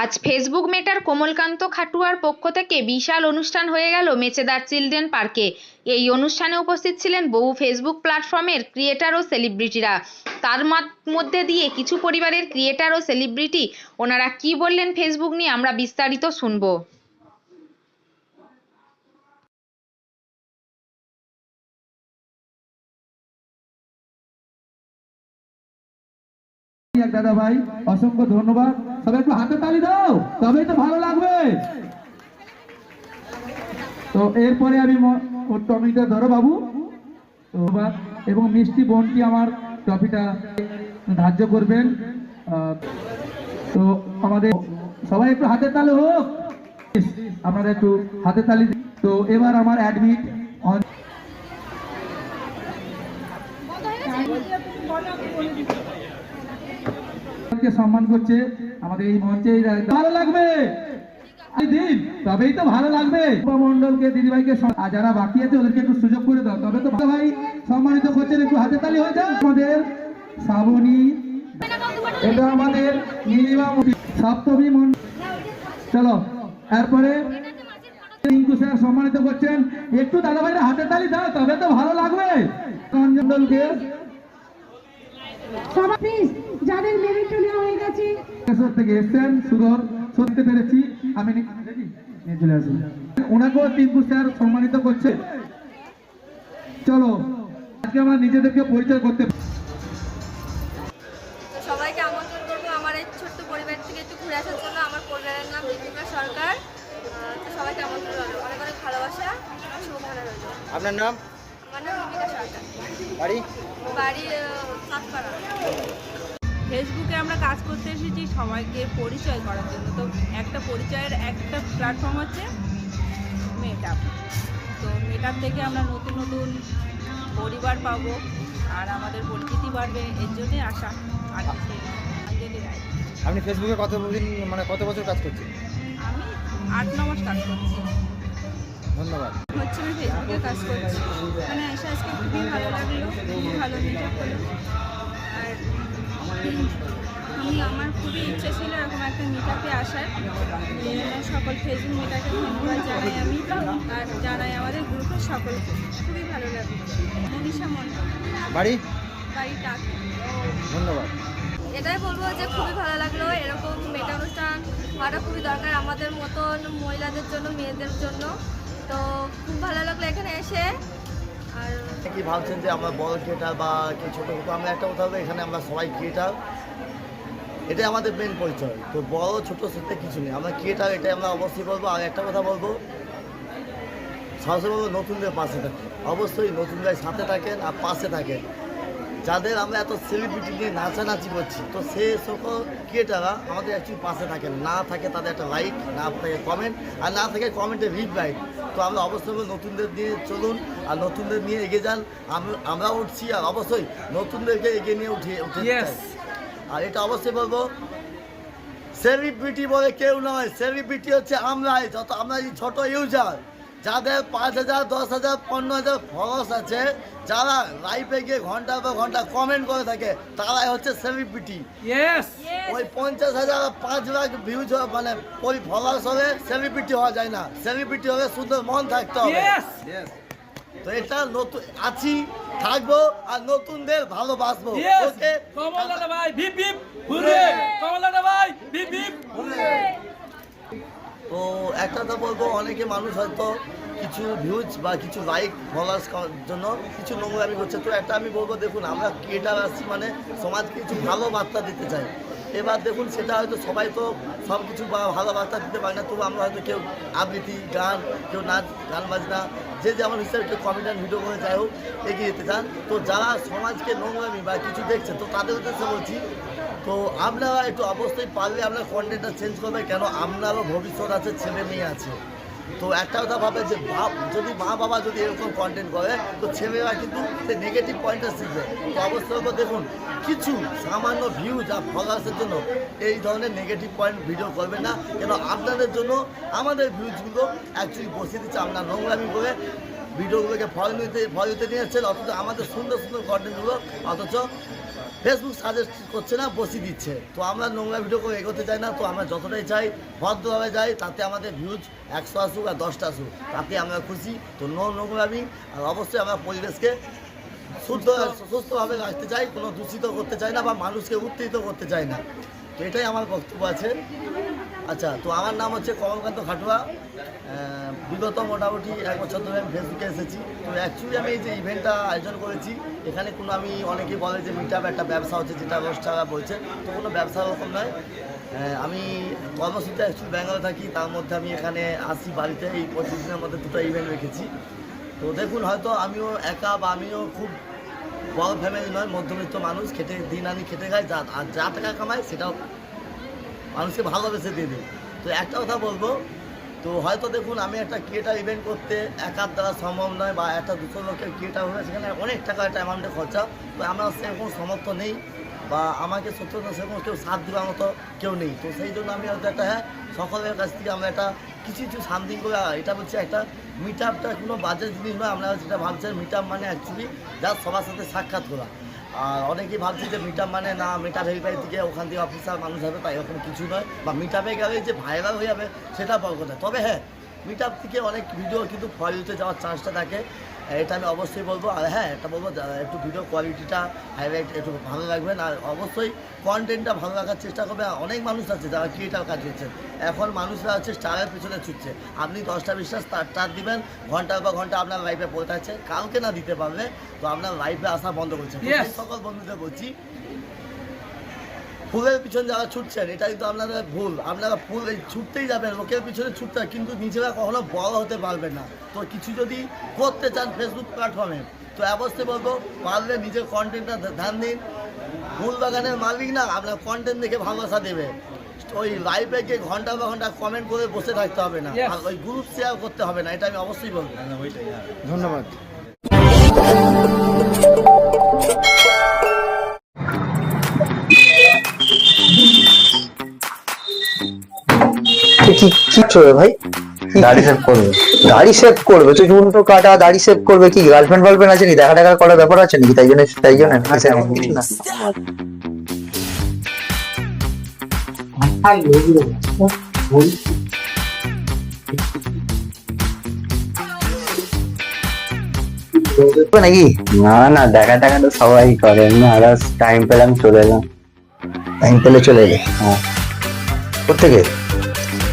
আজ ফেসবুক মেটার কোমলকান্ত খাটুয়ার পক্ষ থেকে বিশাল অনুষ্ঠান হয়ে গেল মেচেদার চিলড্রেন পার্কে। এই অনুষ্ঠানে উপস্থিত ছিলেন বহু ফেসবুক প্ল্যাটফর্মের ক্রিয়েটার ও সেলিব্রিটিরা তার মধ্যে দিয়ে কিছু পরিবারের ক্রিয়েটার ও সেলিব্রিটি ওনারা কি বললেন ফেসবুক নিয়ে আমরা বিস্তারিত শুনব। দাদা ভাই অসংখ্য ধন্যবাদ। সবাই একটু হাতে তালি দাও তবেই তো ভালো লাগবে। তো এরপরে আমি টপিকটা ধরো বাবু। তো এবং মিষ্টি বোনটি আমার টপিকটা ধার্য করবেন। তো আমাদের সবাই একটু হাতে তালি হোক। আপনারা একটু হাতে তালি। তো এবার আমার অ্যাডমিট অন কে সম্মান করছে। আমাদের এই মঞ্চে ভালো লাগবে। দিন, তবেই তো ভালো লাগবে। মন্ডলকে দিদিভাইকে আর যারা বাকি আছে, ওদেরকে একটু সুযোগ করে দাও। তবে তো ভাই সম্মানিত করছেন, একটু হাতে তালি হয়ে যায় আমাদের শ্রাবণী, এটা আমাদের নীলিমা সপ্তমী চলো, এরপরে রিঙ্কু স্যার সম্মানিত করছেন। একটু দাদা ভাইরা হাতে তালি দাও, তবে তো ভালো লাগবে। মন্ডলকে সবাই যাদের মেরিট নেওয়া হয়ে গেছে। থেকে এসছেন সুদর শুনতে পেরেছি। আমি চলে আসি ওনাকেও টিঙ্কু স্যার সম্মানিত করছে। চলো আজকে আমরা নিজেদেরকে পরিচয় করতে সবাইকে আমন্ত্রণ করব আমার এই ছোট্ট পরিবার থেকে একটু ঘুরে আসার জন্য। আমার পরিবারের নাম দীপিকা সরকার। তো সবাইকে আমন্ত্রণ রইল। অনেক অনেক ভালোবাসা শুভকামনা রইল। আপনার নাম? আমার নাম দীপিকা সরকার। বাড়ি? বাড়ি ফেসবুকে আমরা কাজ করতে এসেছি সবাইকে পরিচয় করার জন্য। তো একটা পরিচয়ের একটা প্ল্যাটফর্ম হচ্ছে মেকআপ তো মেকআপ থেকে আমরা নতুন নতুন পরিবার পাবো আর আমাদের পরিচিতি বাড়বে। এর জন্যই আশা। আর। অঞ্জলি রায়। আপনি ফেসবুকে কত দিন মানে কত বছর কাজ করছেন? আমি আট ন মাস কাজ করছি। ধন্যবাদ। হচ্ছে আমি ফেসবুকে কাজ করছি। মানে এসে আজকে খুবই ভালো লাগল খুব ভালো মিটআপ হলো। আর আমি আমার খুবই ইচ্ছে ছিল এরকম একটা মিটআপে আসার। সকল ফেসবুক মিটাকে ধন্যবাদ জানাই আমি আর জানাই আমাদের গ্রুপের সকলকে। খুবই ভালো লাগল। মনীষা মন্ডল বাড়ি? বাড়িটা ধন্যবাদ। এটাই বলব যে খুবই ভালো লাগল। এরকম মেটা অনুষ্ঠান হওয়াটা খুবই দরকার আমাদের মতন মহিলাদের জন্য মেয়েদের জন্য। তো খুব ভালো লাগল এখানে এসে। আর কি ভাবছেন যে আমরা বড় থিয়েটার বা কি ছোটো আমরা একটা কথা বলব, এখানে আমরা সবাই থিয়েটার এটাই আমাদের মেন পরিচয়। তো বড়, ছোট সাথে কিছু নেই। আমরা ক্রিয়েটার এটাই আমরা অবশ্যই বলব। আর একটা কথা বলব সরাসরি বলব নতুনদের পাশে থাকেন। অবশ্যই নতুনদের সাথে থাকেন আর পাশে থাকেন। যাদের আমরা এত সেলিব্রিটি নিয়ে নাচানাচি করছি তো সে সকল ক্রিয়েটাররা আমাদের অ্যাকচুয়ালি পাশে থাকে না থাকে তাদের একটা লাইক না থাকে কমেন্ট আর না থাকে কমেন্টে রিপ্লাই তো আমরা অবশ্যই নতুনদের নিয়ে চলুন আর নতুনদের নিয়ে এগিয়ে যান। আম- আমরা উঠছি আর অবশ্যই নতুনদেরকে এগিয়ে নিয়ে উঠিয়ে উঠে আর এটা অবশ্যই বলব সেলিব্রিটি বলে কেউ নয়। সেলিব্রিটি হচ্ছে আমরাই যত আমরা এই ছোট ইউজার যাদের পাঁচ হাজার দশ হাজার পনেরো হাজার ফলোয়ার্স আছে যারা লাইভে গিয়ে ঘণ্টা পর ঘণ্টা কমেন্ট করে থাকে তারাই হচ্ছে সেলিব্রিটি ওই পঞ্চাশ হাজার পাঁচ লাখ ভিউজ মানে ওই ফলোয়ার্স হবে সেলিব্রিটি হওয়া যায় না। সেলিব্রিটি হবে সুন্দর মন থাকতে হবে। তো এটা নতুন আছি থাকব আর নতুনদের ভালোবাসবো। ওকে? তো একটা কথা বলব, অনেকে মানুষ হয়তো কিছু ভিউজ বা কিছু লাইক ফলোয়ার্স জন্য কিছু নোংরামি করছে। তো একটা আমি বলব, দেখুন, আমরা ক্রিয়েটার আসছি মানে সমাজকে কিছু ভালো বার্তা দিতে চাই। এবার দেখুন, সেটা হয়তো সবাই তো সব কিছু বা ভালোবাসা দিতে পারে না তবু আমরা হয়তো কেউ আবৃত্তি, গান, কেউ নাচ, গান বাজনা, যে যেমন হিসেবে কেউ কমেডিয়ান ভিডিও করে যাই হোক, এগিয়ে যেতে চান। তো যারা সমাজকে নোংরামি বা কিছু দেখছে, তো তাদের উদ্দেশ্যে বলছি, তো আপনারা একটু অবশ্যই পারলে আপনার কন্টেন্টটা চেঞ্জ করবে, কেন? আপনারও ভবিষ্যৎ আছে, ছেলে মেয়ে আছে। তো একটা কথা ভাবে যে যদি মা বাবা যদি এরকম কন্টেন্ট করে, তো ছেলেরা কিন্তু সে নেগেটিভ পয়েন্টটা শিখবে। তো অবশ্যই দেখুন, কিছু সামান্য ভিউজ আর ফলোয়ার্সের জন্য, এই ধরনের নেগেটিভ পয়েন্ট ভিডিও করবে না। কেন আপনাদের জন্য আমাদের ভিউজগুলো অ্যাকচুয়ালি বসিয়ে দিচ্ছে আপনার নোংরামি করে ভিডিওগুলোকে ফল নিতে ফল নিতে নিয়ে যাচ্ছেন অথচ আমাদের সুন্দর সুন্দর কন্টেন্টগুলো অথচ ফেসবুক সাজেস্ট করছে না বসি দিচ্ছে। তো আমরা নোংরা ভিডিও করে এগোতে চাই না, তো আমরা যতটাই চাই, ভদ্রভাবে যাই, তাতে আমাদের ভিউজ একশো আসুক আর দশটা আসুক, তাতে আমরা খুশি। তো নো নোংরামি, আর অবশ্যই আমরা পরিবেশকে শুদ্ধ সুস্থভাবে রাখতে চাই, কোনো দূষিত করতে চাই না বা মানুষকে উত্তেজিত করতে চাই না। তো এটাই আমার বক্তব্য আছে। আচ্ছা তো আমার নাম হচ্ছে কমলকান্ত খাটুয়া। বিগত মোটামুটি এক বছর ধরে আমি ফেসবুকে এসেছি। তো অ্যাকচুয়ালি আমি এই যে ইভেন্টটা আয়োজন করেছি, এখানে কোনো আমি, অনেকেই বলে যে মিট একটা ব্যবসা হচ্ছে যেটা দশ টাকা বলছে তো কোনো ব্যবসা ওরকম নয়। আমি কর্মসূচিতে অ্যাকচুয়ালি ব্যাঙ্গালোরে থাকি, তার মধ্যে আমি এখানে আসি বাড়িতে। এই পঁচিশ দিনের মধ্যে দুটো ইভেন্ট রেখেছি। তো দেখুন, হয়তো আমিও একা বা আমিও খুব বড় ফ্যামিলি নয় মধ্যবিত্ত মানুষ খেটে, দিন আনি খেটে খায়, যা, আর যা টাকা কামায় সেটাও মানুষকে ভালোবেসে দিয়ে দিই তো একটা কথা বলব, তো হয়তো দেখুন আমি একটা ক্রিয়েটার ইভেন্ট করতে একার দ্বারা সম্ভব নয় বা একটা দুশো লোকের ক্রিয়েটার হবে সেখানে অনেক টাকা একটা অ্যামাউন্টে খরচা তো আমরা সেরকম সমর্থ নেই বা আমাকে সত্য সেরকম কেউ সাথ দেওয়ার মতো কেউ নেই। তো সেই জন্য আমি হয়তো একটা হ্যাঁ সকলের কাছ থেকে আমরা একটা কিছু কিছু সামথিং করে এটা হচ্ছে একটা মিট আপটা কোনো বাজে জিনিস নয়, আমরা যেটা ভাবছেন মিট আপ মানে অ্যাকচুয়ালি যা সবার সাথে সাক্ষাৎ করা। আর অনেকেই ভাবছে যে মিট মানে না মিট আপ হেরিফাই থেকে ওখান থেকে অফিসার মানুষ হবে, তাই এরকম কিছু নয়। বা মিট আপে গেলে যে ভাইরাল হয়ে যাবে, সেটা বড় কথা। তবে হ্যাঁ মিট আপ থেকে অনেক ভিডিও কিন্তু ফল হতে যাওয়ার চান্সটা থাকে। এটা আমি অবশ্যই বলব আর হ্যাঁ এটা বলব একটু ভিডিও কোয়ালিটিটা হাইলাইট একটু ভালো রাখবেন আর অবশ্যই কন্টেন্টটা ভালো রাখার চেষ্টা করবে অনেক মানুষ আছে যারা ক্রিয়েটার কাজ করছেন এখন মানুষরা হচ্ছে স্টারের পিছনে ছুটছে। আপনি দশটা বিশ্বাস স্টার স্টার দিবেন ঘণ্টার পর ঘণ্টা আপনার লাইফে পড়ে থাকছে কালকে না দিতে পারলে তো আপনার লাইফে আসা বন্ধ করছে। সকল বন্ধুদের বলছি ফুলের পিছনে যারা ছুটছেন এটা কিন্তু আপনাদের ভুল। আপনারা ফুল এই ছুটতেই যাবেন লোকের পিছনে ছুটতে কিন্তু নিজেরা কখনো বড় হতে পারবে না। তো কিছু যদি করতে চান ফেসবুক প্ল্যাটফর্মে তো অবশ্যই বলব পারলে নিজের কন্টেন্টটা ধ্যান দিন। ফুল বাগানের মালিক না আপনার কন্টেন্ট দেখে ভালোবাসা দেবে। ওই লাইভে গিয়ে ঘণ্টা বা ঘণ্টা কমেন্ট করে বসে থাকতে হবে না। আর ওই গ্রুপ শেয়ার করতে হবে না এটা আমি অবশ্যই বলব। ধন্যবাদ। কি কি করবে ভাই? দাড়ি সেভ করবে। দাড়ি সেভ করবে তুই চুনটো কাটা দাড়ি সেভ করবে কি? গার্লফ্রেন্ড ফার্লফ্রেন্ড আছে নাকি? দেখা টাকা করার ব্যাপার আছে নাকি? তাই জন্য তাই জন্য না নাকি? না না দেখা টাকা তো সবাই করে। এমনি আদার্স টাইম পেলাম চলে এলাম। টাইম পেলে চলে এলে? হ্যাঁ। কোথেকে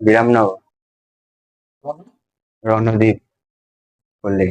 বিরামনগর। রণদ্বীপ বললেই।